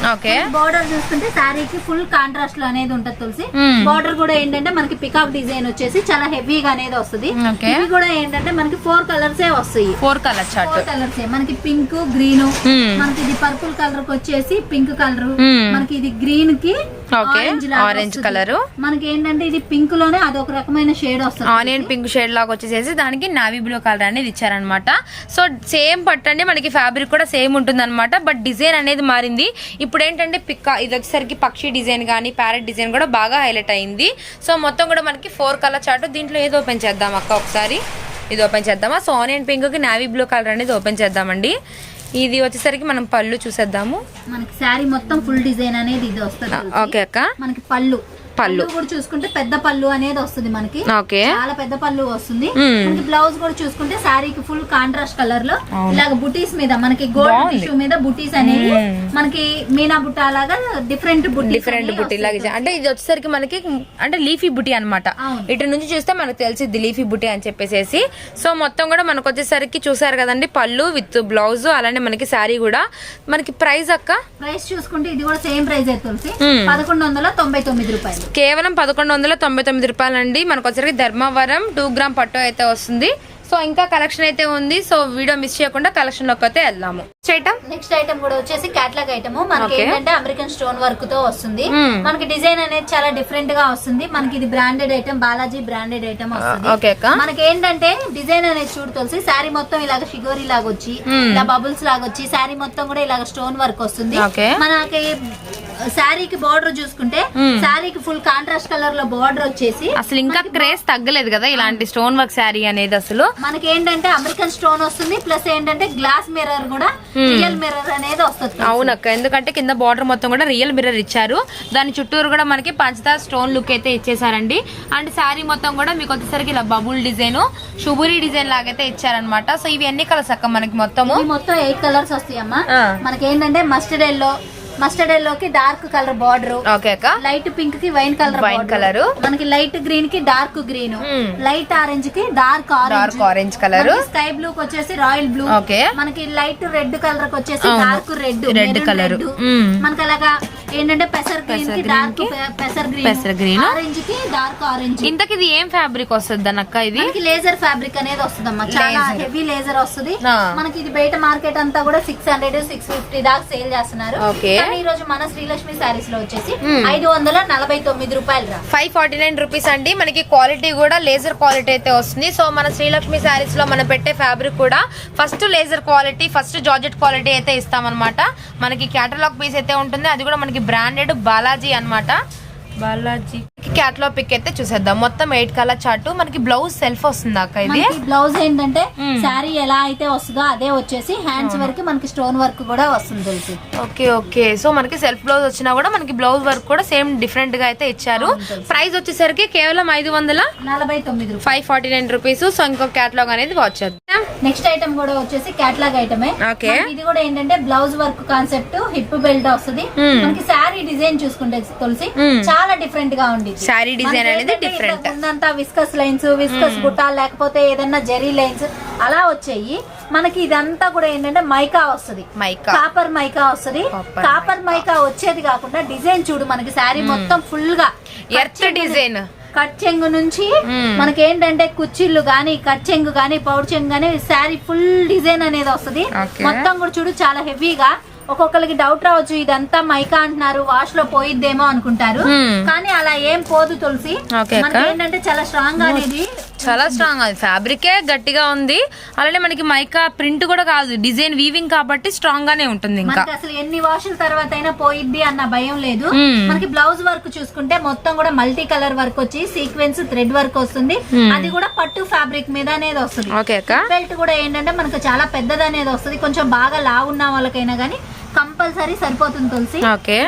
బార్డర్ చూసుకుంటే శారీకి ఫుల్ కాంట్రాస్ట్లో అనేది ఉంటది తులసి. బార్డర్ కూడా ఏంటంటే మనకి పికాక్ డిజైన్ వచ్చేసి చాలా హెవీగా అనేది వస్తుంది. ఇవి కూడా ఏంటంటే మనకి ఫోర్ కలర్స్ వస్తాయి. Four colour chart four colours మనకి పింక్ గ్రీన్ మనకి ఇది పర్పుల్ కలర్కి వచ్చేసి పింక్ కలర్. మనకి ఇది గ్రీన్కి ఆరెంజ్. కలర్. మనకి ఏంటంటే ఇది పింక్లోనే అదొక రకమైన షేడ్ వస్తుంది. ఆనియన్ పింక్ షేడ్ లాగా వచ్చేసేసి దానికి నావీ బ్లూ కలర్ అనేది ఇచ్చారనమాట సో సేమ్ పట్టు అండి. మనకి ఫ్యాబ్రిక్ కూడా సేమ్ ఉంటుంది అనమాట బట్ డిజైన్ అనేది మారింది. ఇప్పుడు ఏంటంటే పిక్క ఇది వచ్చేసరికి పక్షి డిజైన్ కానీ ప్యారెట్ డిజైన్ కూడా బాగా హైలైట్ అయింది. సో మొత్తం కూడా మనకి ఫోర్ కలర్ చార్ట్ దీంట్లో ఏది ఓపెన్ చేద్దాం అక్క ఒకసారి? ఇది ఓపెన్ చేద్దామా? సో ఆనియన్ పింక్కి నావీ బ్లూ కలర్ అనేది ఓపెన్ చేద్దామండి. ఇది వచ్చేసరికి మనం పళ్ళు చూసేద్దాము. మనకి శారీ మొత్తం ఫుల్ డిజైన్ అనేది ఇది వస్తుంది ఓకే అక్క. మనకి పళ్ళు. పళ్ళు. కూడా చూసుకుంటే పెద్ద పళ్ళు అనేది వస్తుంది మనకి. ఓకే. చాలా పెద్ద పళ్ళు వస్తుంది. మనకి బ్లౌజ్ కూడా చూసుకుంటే శారీకి ఫుల్ కాంట్రాస్ట్ కలర్లో. ఇలాగ బుటీస్ మీద మనకి గోల్డ్ టిష్యూ మీద బుటీస్ అనేవి మనకి మీనా బుట్ట లాగా డిఫరెంట్ బుటీస్ డిఫరెంట్ బుట్టి లాగా అంటే ఇది వచ్చేసరికి మనకి అంటే లీఫీ బుట్టి అనమాట. ఇటు నుంచి చూస్తే మనకు తెలిసిద్ది లీఫీ బుట్టి అని చెప్పేసి సో మొత్తం కూడా మనకు వచ్చేసరికి చూసారు కదండి పళ్ళు విత్ బ్లౌజ్ అలానే మనకి శారీ కూడా. మనకి ప్రైస్ అక్క? ప్రైస్ చూసుకుంటే ఇది కూడా సేమ్ ప్రైస్ అయితే పదకొండు వందల తొంభై తొమ్మిది రూపాయలు. కేవలం పదకొండు వందల తొంభై తొమ్మిది రూపాయలండి. మనకు వచ్చేసరికి ధర్మవరం టూ గ్రామ్ పట్టు అయితే వస్తుంది. సో ఇంకా కలెక్షన్ అయితే ఉంది. సో వీడియో మిస్ చేయకుండా కలెక్షన్లోకి అయితే వెళ్దాము. చేయటం నెక్స్ట్ ఐటమ్ కూడా వచ్చేసి క్యాట్లాగ్ ఐటమ్ మనకి. ఏంటంటే అమెరికన్ స్టోన్ వర్క్తో వస్తుంది. Hmm. మనకి డిజైన్ అనేది చాలా డిఫరెంట్గా వస్తుంది. మనకి ఇది branded item Balaji branded item వస్తుంది. మనకి ఏంటంటే డిజైన్ అనేది చూడు తెలిసి శారీ మొత్తం ఇలాగ షిగోరి లాగా వచ్చి ఇలా బబుల్స్ లాగా వచ్చి శారీ మొత్తం కూడా ఇలాగ స్టోన్ వర్క్ వస్తుంది. మనకి శారీకి బార్డర్ చూసుకుంటే శారీకి ఫుల్ కాంట్రాస్ట్ కలర్లో బార్డర్ వచ్చేసి అసలు ఇంకా క్రేజ్ తగ్గలేదు కదా ఇలాంటి స్టోన్ వర్క్ శారీ అనేది అసలు? మనకి ఏంటంటే అమెరికన్ స్టోన్ వస్తుంది ప్లస్ ఏంటంటే గ్లాస్ మిర్రర్ కూడా రియల్ మిర్రర్ అనేది వస్తుంది. అవునక్క ఎందుకంటే కింద బార్డర్ మొత్తం కూడా రియల్ మిర్రర్ ఇచ్చారు. దాని చుట్టూరు కూడా మనకి పంచదార స్టోన్ లుక్ అయితే ఇచ్చేసారండి అండ్ శారీ మొత్తం కూడా మీకు వచ్చేసరికి ఇలా బబుల్ డిజైన్ షుబురి డిజైన్ లాగైతే ఇచ్చారనమాట సో ఇవి ఎన్ని కలర్స్ అక్క మనకి మొత్తము? ఇవి మొత్తం ఎయిట్ కలర్స్ వస్తాయమ్మా. మనకి ఏంటంటే మస్టర్డ్ ఎల్లో మస్టర్డ్ ఎల్లోకి dark colour border okay light పింక్కి వైన్ కలర్ Wine colour. మనకి లైట్ గ్రీన్కి dark green. Light ఆరెంజ్కి dark orange dark orange colour sky blue కి వచ్చేసి రాయల్ బ్లూ ఓకే మనకి లైట్ రెడ్ కలర్కి వచ్చేసి. Dark red colour. Hmm. మనకి అలాగా ఏంటంటే పెసర్ గ్రీన్కి green డార్క్కి పెసర్ పెసర గ్రీన్ green. ఆరెంజ్కి డార్క్ ఆరెంజ్ ఇంతకి ఇది ఏం ఫ్యాబ్రిక్ వస్తుంది అక్క ఇది? లేజర్ ఫ్యాబ్రిక్ అనేది వస్తుందమ్మా. చాలా Laser. హెవీ లేజర్ వస్తుంది. మనకి ఇది బయట మార్కెట్ అంతా కూడా సిక్స్ హండ్రెడ్ సిక్స్ ఫిఫ్టీ దాకా సేల్ చేస్తున్నారు. ఈ రోజు మన శ్రీలక్ష్మి శారీస్లో వచ్చేసి. ఐదు వందల నలభై తొమ్మిది రూపాయలు ఫైవ్ ఫార్టీ నైన్ రూపీస్ అండి. మనకి క్వాలిటీ కూడా లేజర్ క్వాలిటీ అయితే వస్తుంది. సో మన శ్రీలక్ష్మి శారీస్లో మనం పెట్టే ఫ్యాబ్రిక్ కూడా first laser quality first georgette quality అయితే ఇస్తామన్నమాట. మనకి క్యాటలాగ్ పీస్ అయితే ఉంటుంది. అది కూడా మనకి బ్రాండెడ్ బాలాజీ అన్నమాట. బాలాజీ. క్యాటలాగ్ పిక్ అయితే చూసేద్దాం. మొత్తం ఎయిట్ కలర్ చార్ట్. మనకి బ్లౌజ్ సెల్ఫ్ వస్తుంది అక్క ఇది? బ్లౌజ్ ఏంటంటే శారీ ఎలా అయితే వస్తుందో అదే వచ్చేసి హ్యాండ్స్ వరకు మనకి స్టోన్ వర్క్ కూడా వస్తుంది తెలుసు. Okay okay. సో మనకి సెల్ఫ్ బ్లౌజ్ వచ్చినా కూడా మనకి బ్లౌజ్ వర్క్ కూడా సేమ్ డిఫరెంట్గా అయితే ఇచ్చారు. ప్రైస్ వచ్చేసరికి కేవలం ఐదు వందల నలభై తొమ్మిది five forty nine rupees so ఇంకో క్యాటలాగ్ అనేది వాచ్ చేద్దాం. నెక్స్ట్ ఐటమ్ కూడా వచ్చేసి క్యాట్లాగ్ ఐటమే Okay. ఇది కూడా ఏంటంటే blouse work concept hip belt వస్తుంది. మనకి శారీ డిజైన్ చూసుకుంటే తులసి. మ్మ్. చాలా డిఫరెంట్గా ఉండేది శారీ డిజైన్ అనేది డిఫరెంట్ ముందంతా విస్కస్ లైన్స్ విస్కస్ బుట్ట లేకపోతే ఏదన్నా జెరీ లైన్స్ అలా వచ్చాయి. మనకి ఇదంతా కూడా ఏంటంటే మైకా వస్తది. మైకా. కాపర్ మైకా వస్తది. Copper mica. వచ్చేది కాకుండా డిజైన్ చూడు మనకి శారీ మొత్తం ఫుల్గా ఎర్త్ డిజైన్ కట్ చెంగు నుంచి మ్మ్. మనకి ఏంటంటే కుచ్చిళ్ళు గానీ కట్ చెంగు గానీ పౌడ్ చెంగు గానీ శారీ ఫుల్ డిజైన్ అనేది వస్తది. మొత్తం కూడా చూడు చాలా హెవీగా ఒక్కొక్కరికి డౌట్ రావచ్చు ఇదంతా మైకా అంటున్నారు వాష్లో పోయిద్దేమో అనుకుంటారు. కానీ అలా ఏం పోదు తులసి. మనకి ఏంటంటే చాలా స్ట్రాంగ్ అనేది చాలా స్ట్రాంగ్ అది. ఫ్యాబ్రికే గట్టిగా ఉంది. అలానే మనకి మైకా ప్రింట్ కూడా కాదు. డిజైన్ వీవింగ్ కాబట్టి స్ట్రాంగ్ గానే ఉంటుంది ఇంకా. అసలు ఎన్ని వాషుల తర్వాత అయినా పోయిద్ది అన్న భయం లేదు. మనకి బ్లౌజ్ వర్క్ చూసుకుంటే మొత్తం కూడా మల్టీ కలర్ వర్క్ వచ్చి సీక్వెన్స్ థ్రెడ్ వర్క్ వస్తుంది. అది కూడా పట్టు ఫ్యాబ్రిక్ మీద అనేది వస్తుంది. బెల్ట్ కూడా ఏంటంటే మనకు చాలా పెద్దది అనేది వస్తుంది. కొంచెం బాగా లావున్న వాళ్ళకైనా గానీ కంపల్సరీ సరిపోతుంది తులసి.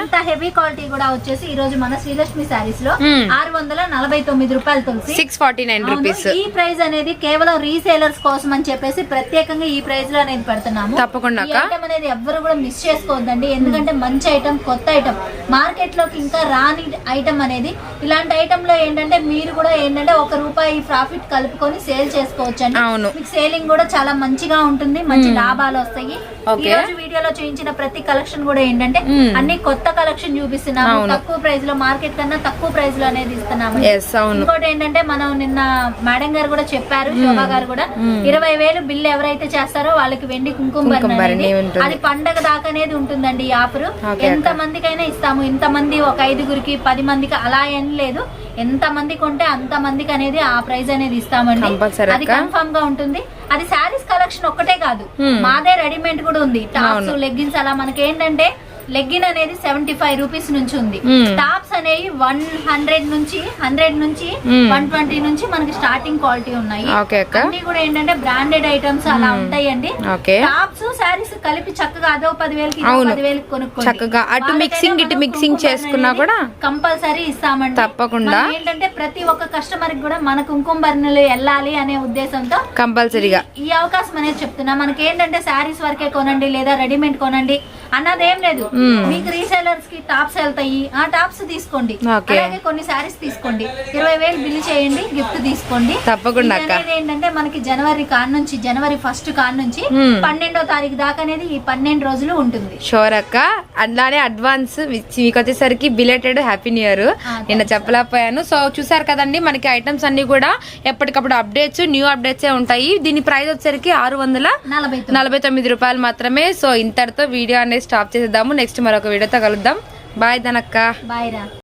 ఇంత హెవీ క్వాలిటీ కూడా వచ్చేసి ఈ రోజు మన శ్రీలక్ష్మి శారీస్లో. ఆరు వందల నలభై తొమ్మిది రూపాయలు Tulasi. Six forty nine rupees ఈ ప్రైస్ అనేది కేవలం రీసేలర్స్ కోసం అని చెప్పేసి ప్రత్యేకంగా ఈ ప్రైస్లో అనేది పెడుతున్నాము. తప్పకుండా. ఐటమ్ అనేది ఎవ్వరు కూడా మిస్ చేసుకోవద్దండి. ఎందుకంటే మంచి ఐటమ్ కొత్త ఐటమ్ మార్కెట్లోకి ఇంకా రాని ఐటమ్ అనేది ఇలాంటి ఐటమ్లో ఏంటంటే మీరు కూడా ఏంటంటే ఒక రూపాయి ప్రాఫిట్ కలుపుకొని సేల్ చేసుకోవచ్చు అండి అవును. మీకు సేలింగ్ కూడా చాలా మంచిగా ఉంటుంది మంచి లాభాలు వస్తాయి. ఈ. రోజు వీడియోలో చూపించిన ప్రతి కలెక్షన్ కూడా ఏంటంటే. అన్ని కొత్త కలెక్షన్ చూపిస్తున్నాము. తక్కువ ప్రైస్లో మార్కెట్ కన్నా తక్కువ ప్రైస్లో అనేది ఇస్తున్నాము. ఇంకోటి ఏంటంటే మనం నిన్న మేడం గారు కూడా చెప్పారు శోభా గారు కూడా ఇరవై వేలు బిల్లు ఎవరైతే చేస్తారో వాళ్ళకి వెండి కుంకుమ. అది పండగ దాకా అనేది ఉంటుందండి ఈ ఆఫర్. ఎంత మందికైనా ఇస్తాము. ఇంత మంది ఒక ఐదుగురికి పది మందికి అలా ఏం లేదు. ఎంత మంది కొంటే అంత మందికి అనేది ఆ ప్రైజ్ అనేది ఇస్తామండి. అది అక్క. కన్ఫర్మ్గా ఉంటుంది. అది శారీస్ కలెక్షన్ ఒక్కటే కాదు. మాదే రెడీమేడ్ కూడా ఉంది. టాప్స్ లెగ్గిన్స్ అలా మనకి ఏంటంటే లెగ్గిన్ అనేది సెవెంటీ ఫైవ్ రూపీస్ నుంచి ఉంది. టాప్స్ అనేవి వన్ హండ్రెడ్ నుంచి హండ్రెడ్ నుంచి. వన్ ట్వంటీ నుంచి మనకి స్టార్టింగ్ క్వాలిటీ ఉన్నాయి. అన్ని కూడా ఏంటంటే బ్రాండెడ్ ఐటమ్స్ అలా ఉంటాయండి. టాప్స్ శారీస్ కలిపి చక్కగా అదో పదివేలకి. పదివేలకి కొనుక్కోండి. చక్కగా అటు mixing, ఇటు mixing చేసుకున్నా కూడా కంపల్సరీ ఇస్తామండి. తప్పకుండా. ఏంటంటే ప్రతి ఒక్క కస్టమర్కి కూడా మన కుంకుమ భరణులు వెళ్ళాలి అనే ఉద్దేశంతో కంపల్సరీగా. ఈ అవకాశం అనేది చెప్తున్నా. మనకి ఏంటంటే శారీస్ వరకే కొనండి లేదా రెడీమేడ్ కొనండి. అన్నది ఏం లేదు మీకు రీసెలర్స్కి టాప్స్ వెళ్తాయి. ఆ టాప్స్ తీసుకోండి. అలాగే కొన్ని శారీస్ తీసుకోండి. ఇరవై వేలు బిల్ చేయండి గిఫ్ట్ తీసుకోండి. తప్పకుండా ఏంటంటే మనకి జనవరి కాడ నుంచి జనవరి ఫస్ట్ కాడ నుంచి. పన్నెండో తారీఖు దాకా అనేది ఈ పన్నెండు రోజులు ఉంటుంది. షోర్ అక్క. అలానే అడ్వాన్స్ మీకు వచ్చేసరికి బిలేటెడ్ హ్యాపీ న్యూ ఇయర్ నిన్న చెప్పలేకపోయాను. సో చూసారు కదండి మనకి ఐటమ్స్ అన్ని కూడా ఎప్పటికప్పుడు అప్డేట్స్ న్యూ అప్డేట్స్ ఉంటాయి. దీని ప్రైస్ వచ్చేసరికి ఆరు వందల నలభై నలభై తొమ్మిది రూపాయలు మాత్రమే. సో ఇంతటితో వీడియో అనేది స్టాప్ చేసేద్దాము. నెక్స్ట్ మరొక వీడియోతో కలుద్దాం. బాయ్ ధనక్క. బాయ్ రా.